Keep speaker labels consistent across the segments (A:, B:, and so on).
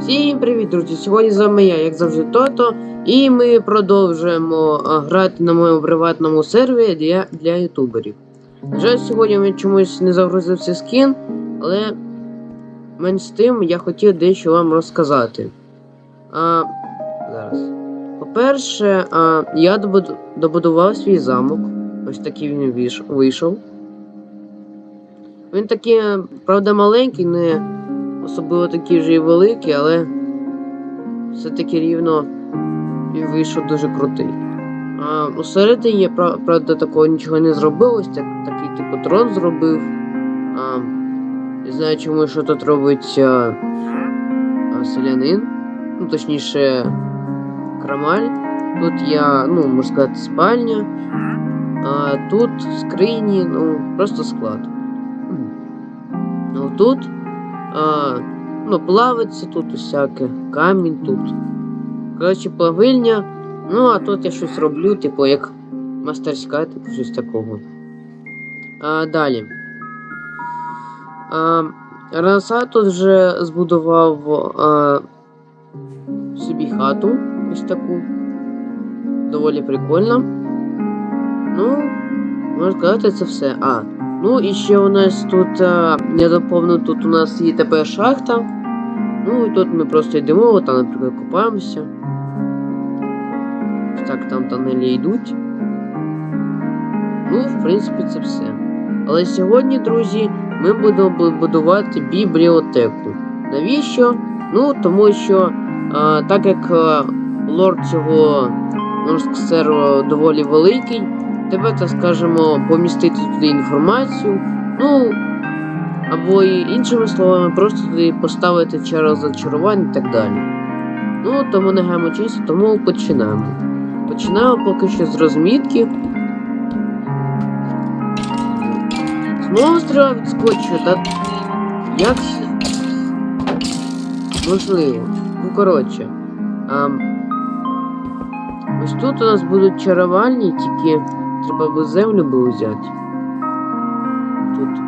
A: Всім привіт, друзі! Сьогодні з вами я, як завжди, Тото, і ми продовжуємо грати на моєму приватному сервері для, для ютуберів. Жаль, сьогодні він чомусь не загрузився скін, але менш з тим я хотів дещо вам розказати. А, зараз. По-перше, я добудував свій замок. Ось такий він вийшов. Він такий, правда, маленький, не особливо такий вже і великий, але все-таки рівно він вийшов дуже крутий. А усередині я правда такого нічого не зробив, ось так, такий типу трон зробив. А, не знаю, чому що тут робить а, а, селянин, ну точніше, крамаль. Тут я, ну, можна сказати, спальня. А тут скрині, ну, просто склад. Ну тут а, ну, плавиться тут усяке, камінь тут. Коротше, плавильня. Ну, а тут я щось роблю, типу, як мастерська, типу, щось такого. А, далі. А, Раса тут вже збудував а, собі хату ось таку. Доволі прикольно. Ну, можна сказати, це все. А, Ну і ще у нас тут, а, я доповнив, тут у нас є тепер шахта. Ну і тут ми просто йдемо, там, наприклад, купаємося. Так, там тоннелі йдуть. Ну, в принципі, це все. Але сьогодні, друзі, ми будемо будувати бібліотеку. Навіщо? Ну, тому що, а, так як а, лорд цього сказати, доволі великий, тебе, так скажемо, помістити туди інформацію. Ну, або іншими словами, просто туди поставити через зачарування і так далі. Ну, тому не гаємо часу, тому починаємо. Починаємо поки що з розмітки. Знову стріла відскочує, та як? Можливо. Ну, коротше. А, ось тут у нас будуть чарувальні, тільки треба би землю би взяти. Тут.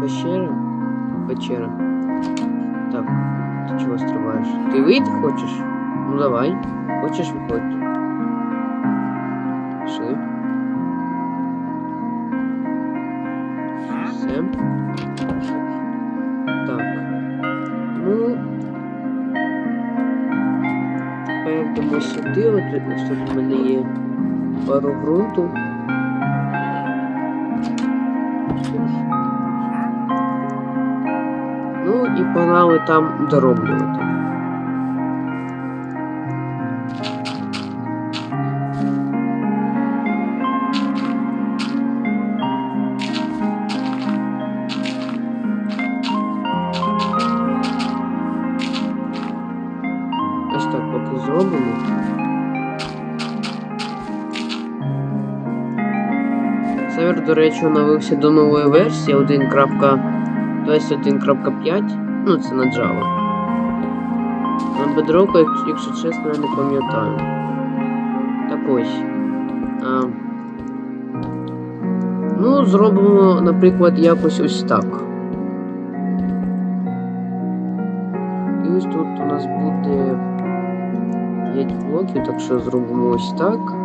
A: Пещера? Печера. Так, ти чого стрибаєш? Ти вийти хочеш? Ну давай. Хочеш виходь. Пішли. Все. Так. Ну. Тепер йдемо сюди, от тут в мене є пару ґрунту. Ну і погнали там дороблювати. Ось так поки зробимо. Сервер, до речі, оновився до нової версії 1.21.5. Ну, це на Java. На Bedrock, якщо чесно, я не пам'ятаю. Так ось. А, ну, зробимо, наприклад, якось ось так. І ось тут у нас буде 5 блоків, так що зробимо ось так.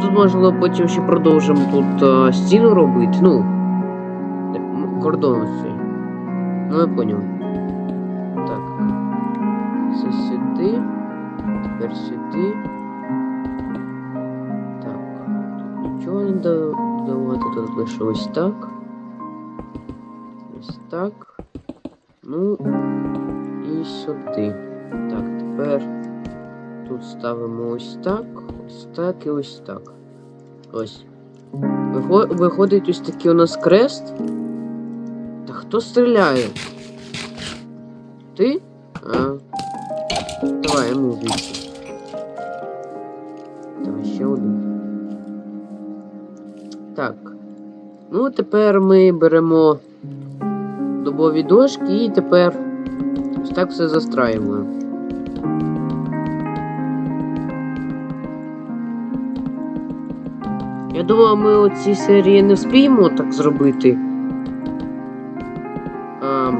A: Тут можливо потім ще продовжимо тут а, стіну робити. Ну. Кордон цей. Ну я поняв. Так. Це сюди. Тепер сюди. Так. Тут нічого не да- додавати, тут лише ось так. Ось так. Ну і сюди. Так, тепер тут ставимо ось так, ось так і ось так. Ось. Виходить ось такий у нас крест. Та хто стріляє? Ти? А. Давай, йому звідси. Давай ще один. Так. Ну, тепер ми беремо дубові дошки і тепер ось так все застраюємо. Я думаю, ми у цій серії не вспіємо так зробити. А,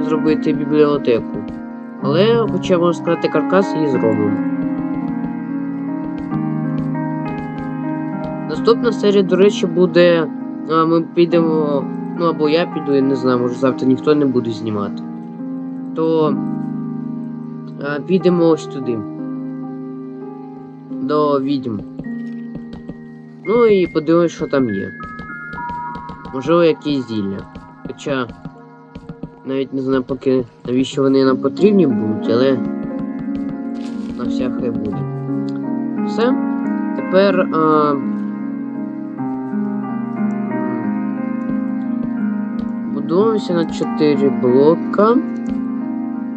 A: зробити бібліотеку. Але, хоча можна сказати, каркас її зробимо. Наступна серія, до речі, буде. А, ми підемо. Ну або я піду, я не знаю, може завтра ніхто не буде знімати. То а, підемо ось туди. До відьм. Ну і подивимось, що там є. Можливо, якісь зілля. Хоча навіть не знаю поки навіщо вони нам потрібні будуть, але на всяке буде. Все. Тепер. А... Будуємося на 4 блока.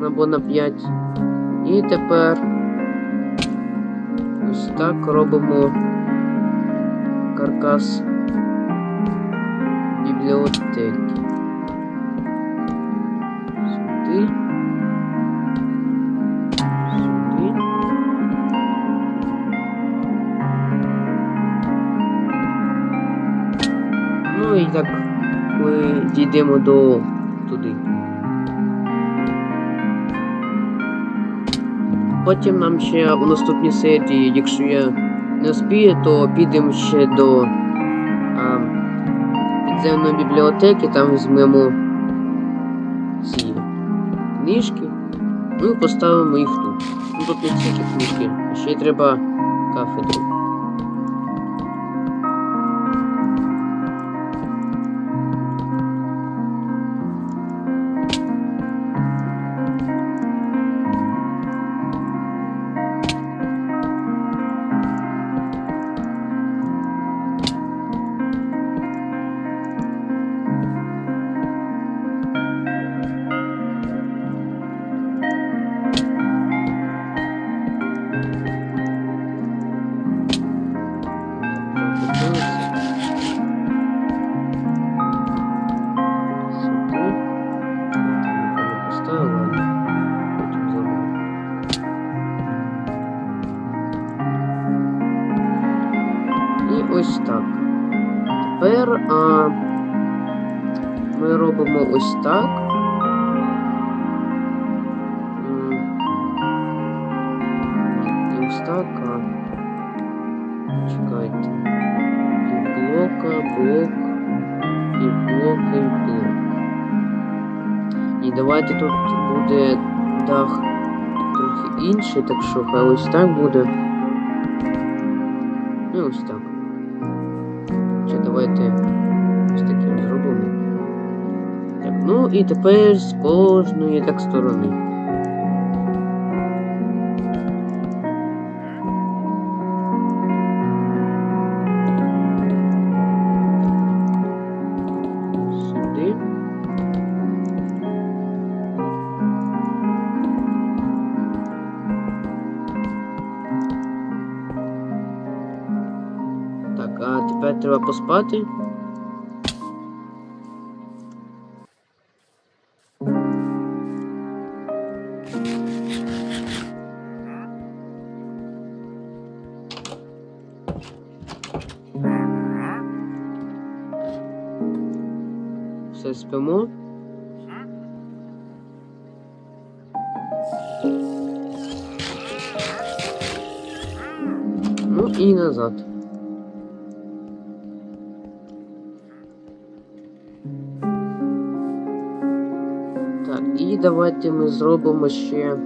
A: Або на 5. І тепер ось так робимо каркас бібліотеки. Сюди. Сюди. Ну і так ми дійдемо до туди. Потім нам ще у наступній серії, якщо я не успію, то підемо ще до а, підземної бібліотеки, там візьмемо ці книжки, ну і поставимо їх тут. Ну тут не тільки книжки, ще й треба кафедру. Робимо ось так. І ось так. А, чекайте. Півблока, блок, півблока і блок. І давайте тут буде дах трохи інший, так що хай ось так буде. Ну ось так. Чи давайте ну і тепер з кожної так сторони. Так, а тепер треба поспати. Ну і назад. Так, і давайте ми зробимо ще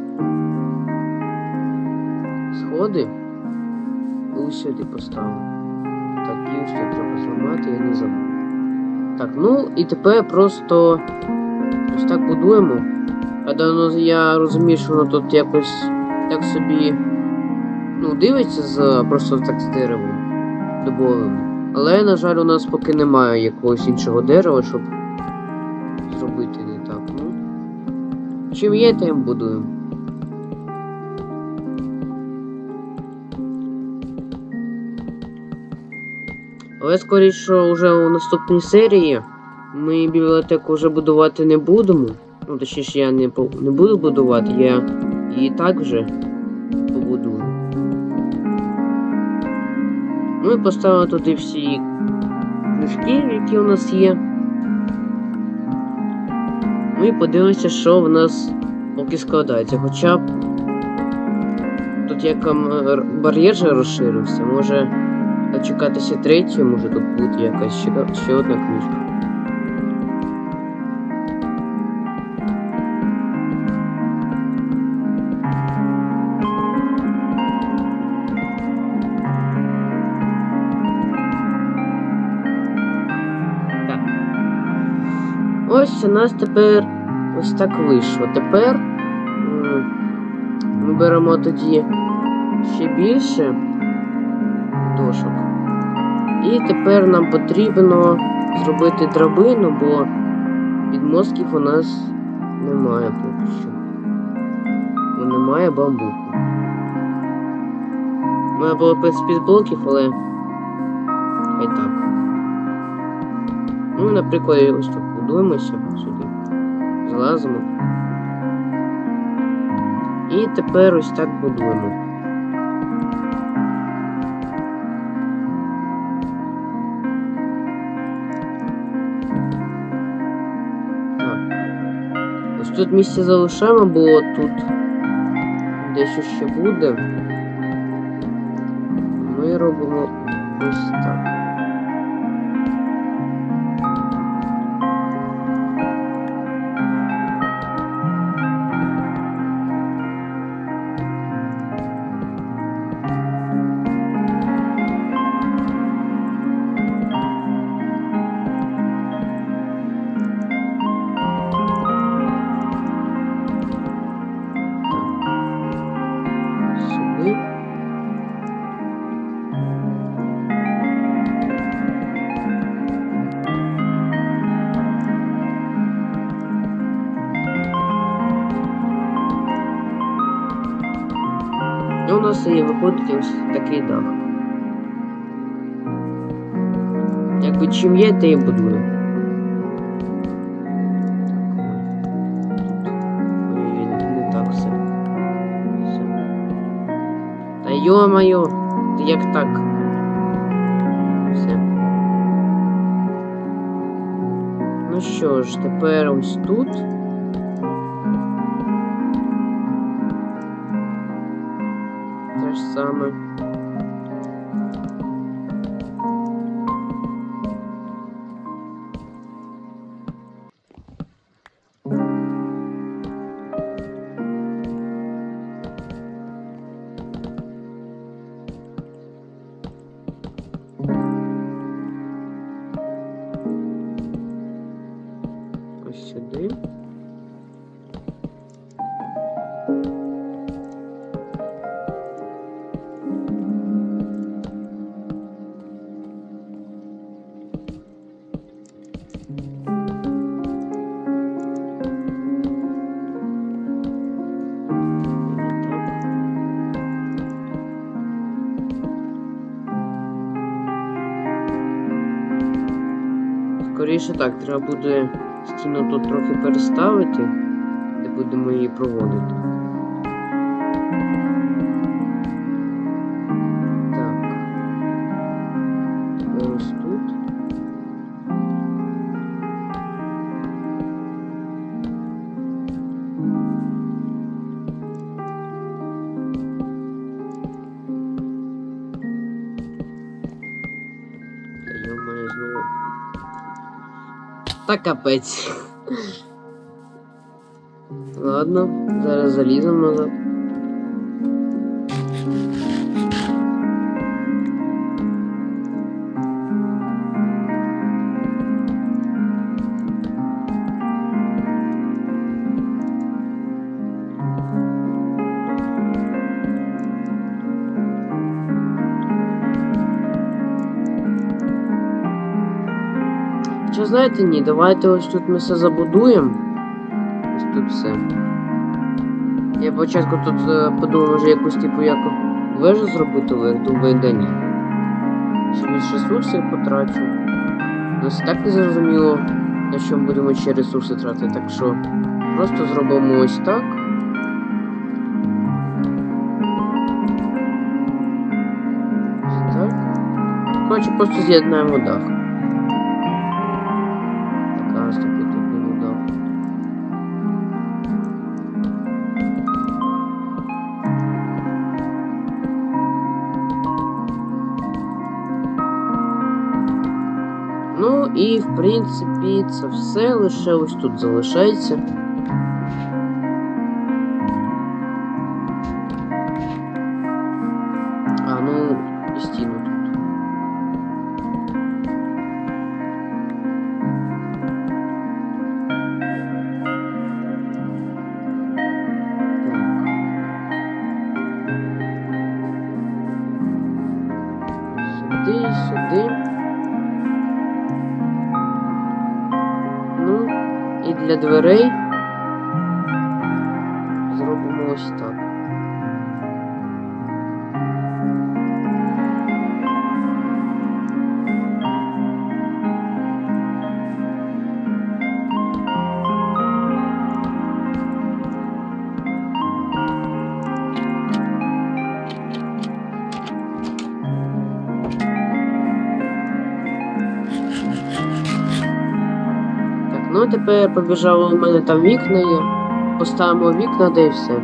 A: сходи. Ось сюди поставимо. Так, і ось тут треба зламати, я не забув. Так, ну і тепер просто ось так будуємо. А давно я розумію, що воно тут якось так собі ну, дивиться з просто так з деревом дубовим. Але, на жаль, у нас поки немає якогось іншого дерева, щоб зробити не так. Ну. Чим є, тим будуємо. Але скоріше вже у наступній серії ми бібліотеку вже будувати не будемо. Ну, точніше, я не, не буду будувати, я її так вже побудую. Ну і поставимо туди всі книжки, які у нас є. Ну і подивимося, що в нас поки складається. Хоча б тут як бар'єр же розширився, може дочекатися третє, може тут буде якась ще, ще одна книжка. Ось у нас тепер ось так вийшло. Тепер ми беремо тоді ще більше дошок. І тепер нам потрібно зробити драбину, бо підмостків у нас немає поки що. Бо немає бамбуку. Має було без але хай так. Ну, наприклад, ось тут будуємося сюди. І тепер ось так будуємо. Ось тут місце залишаємо, бо тут дещо ще буде. Ми робимо виходить ось такий дах. Якби чим є, те і будує. Ой, не так все. Все. Та йо-моє, як так? Все. Ну що ж, тепер ось тут. Те Скоріше так, треба буде стіну тут трохи переставити, де будемо її проводити. Та капець. Ладно, зараз заліземо назад. Що знаєте, ні, давайте ось тут ми все забудуємо. Ось тут все. Я спочатку тут е, подумав, може якусь типу як вежу зробити, але думаю, да ні. Більше ресурсів потрачу. Нас так не зрозуміло, на що ми будемо ще ресурси тратити, так що просто зробимо ось так. Ось так. Коротше, просто з'єднаємо дах. просто потерпіло дав. Ну и в принципе це все лише ось тут залишається. Сюди. Ну, і для дверей Так, ну тепер побіжало у мене там вікна є. Поставимо вікна, де і все.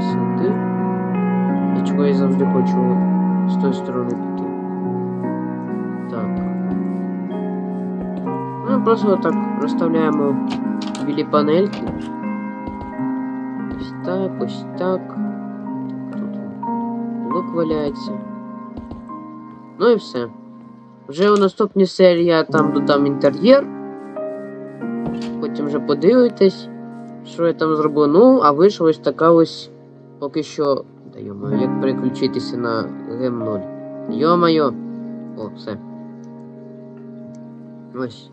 A: Сюди. І чого я завжди хочу з тої сторони просто так розставляємо білі панельки. Ось так, ось так. Тут блок валяється. Ну і все. Вже у наступній серії я там додам інтер'єр. Потім вже подивитесь, що я там зроблю. Ну, а вийшла ось така ось поки що. Та йо-моє, як переключитися на Гем 0. Йо-моє. О, все. Ось.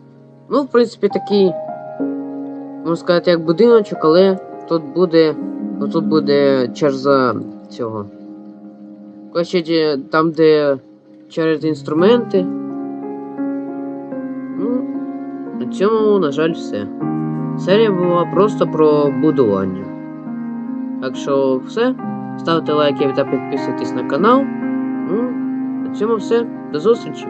A: Ну, в принципі, такий, можна сказати, як будиночок, але тут буде. ну, Тут буде черза цього. Коротше, там, де через інструменти. Ну, на цьому, на жаль, все. Серія була просто про будування. Так що все. Ставте лайки та підписуйтесь на канал. Ну, на цьому все. До зустрічі!